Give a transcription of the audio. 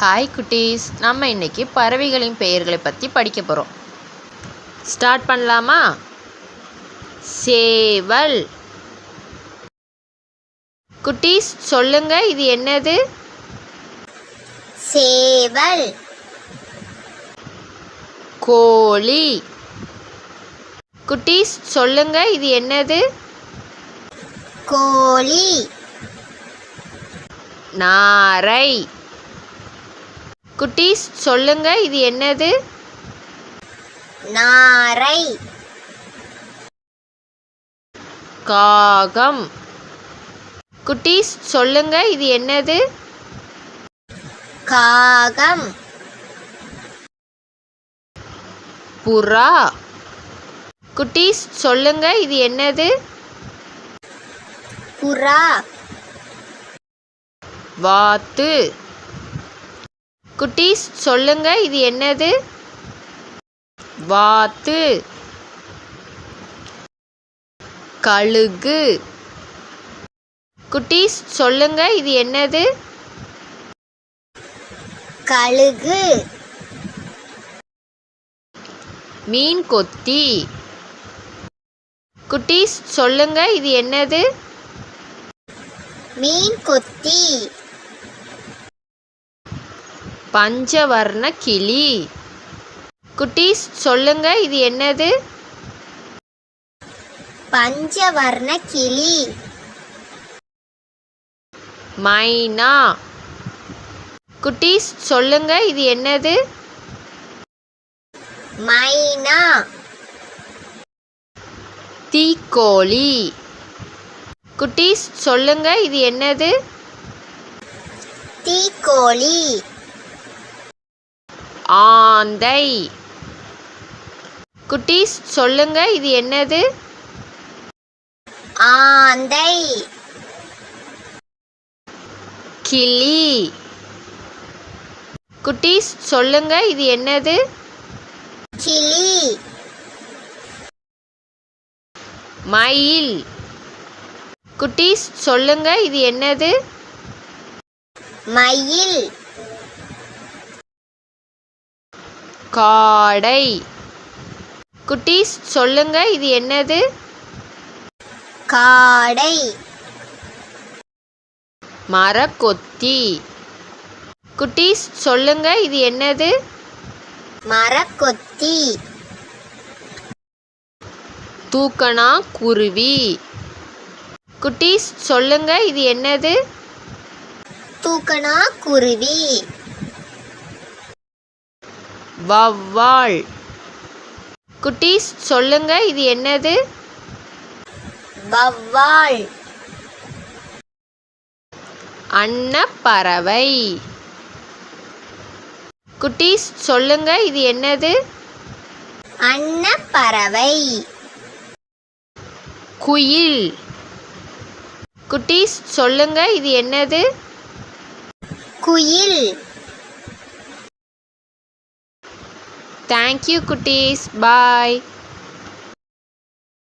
Hi குட்டீஸ். நம்ம இன்னைக்கு பறவைகளின் பெயர்களை பற்றி படிக்க போகிறோம் ஸ்டார்ட் பண்ணலாமா? சேவல். குட்டீஸ் சொல்லுங்க இது என்னது? சேவல். கோழி. குட்டீஸ் சொல்லுங்க இது என்னது? கோழி. நாரை. குட்டீஸ் சொல்லுங்க இது என்னது? நாரை. காகம். குட்டீஸ் சொல்லுங்க இது என்னது? காகம். புறா. குட்டீஸ் சொல்லுங்க இது என்னது? புறா. வாத்து. குட்டீஸ் சொல்லுங்க இது என்னது? வாத்து. கழுகு. குட்டீஸ் சொல்லுங்க இது என்னது? கழுகு. மீன் கொத்தி. குட்டீஸ் சொல்லுங்க இது என்னது? மீன் கொத்தி. பஞ்சவர்ண கிளி. குட்டீஸ் சொல்லுங்க இது என்னது? பஞ்சவர்ண கிளி. மைனா. குட்டீஸ் சொல்லுங்க இது என்னது? மைனா. தீக்கோழி. குட்டீஸ் சொல்லுங்க இது என்னது? தீக்கோழி. ஆந்தை. குட்டீஸ் சொல்லுங்க இது என்னது? ஆந்தை. கிளி. குட்டீஸ் சொல்லுங்க இது என்னது? கிளி. மயில். குட்டீஸ் சொல்லுங்க இது என்னது? மயில். காடை. குட்டீஸ் சொல்லுங்க இது என்னது? காடை. மரக்கொத்தி. குட்டீஸ் சொல்லுங்க இது என்னது? மரக்கொத்தி. தூக்கணா குருவி. குட்டீஸ் சொல்லுங்க இது என்னது? தூக்கணா குருவி. வவ்வால். குட்டீஸ் சொல்லுங்க இது என்னது? வவ்வால். அன்னப்பறவை. குட்டீஸ் சொல்லுங்க இது என்னது? அன்னப்பறவை. குயில். குட்டீஸ் சொல்லுங்க இது என்னது? குயில். தேங்க்யூ குட்டீஸ் பாய்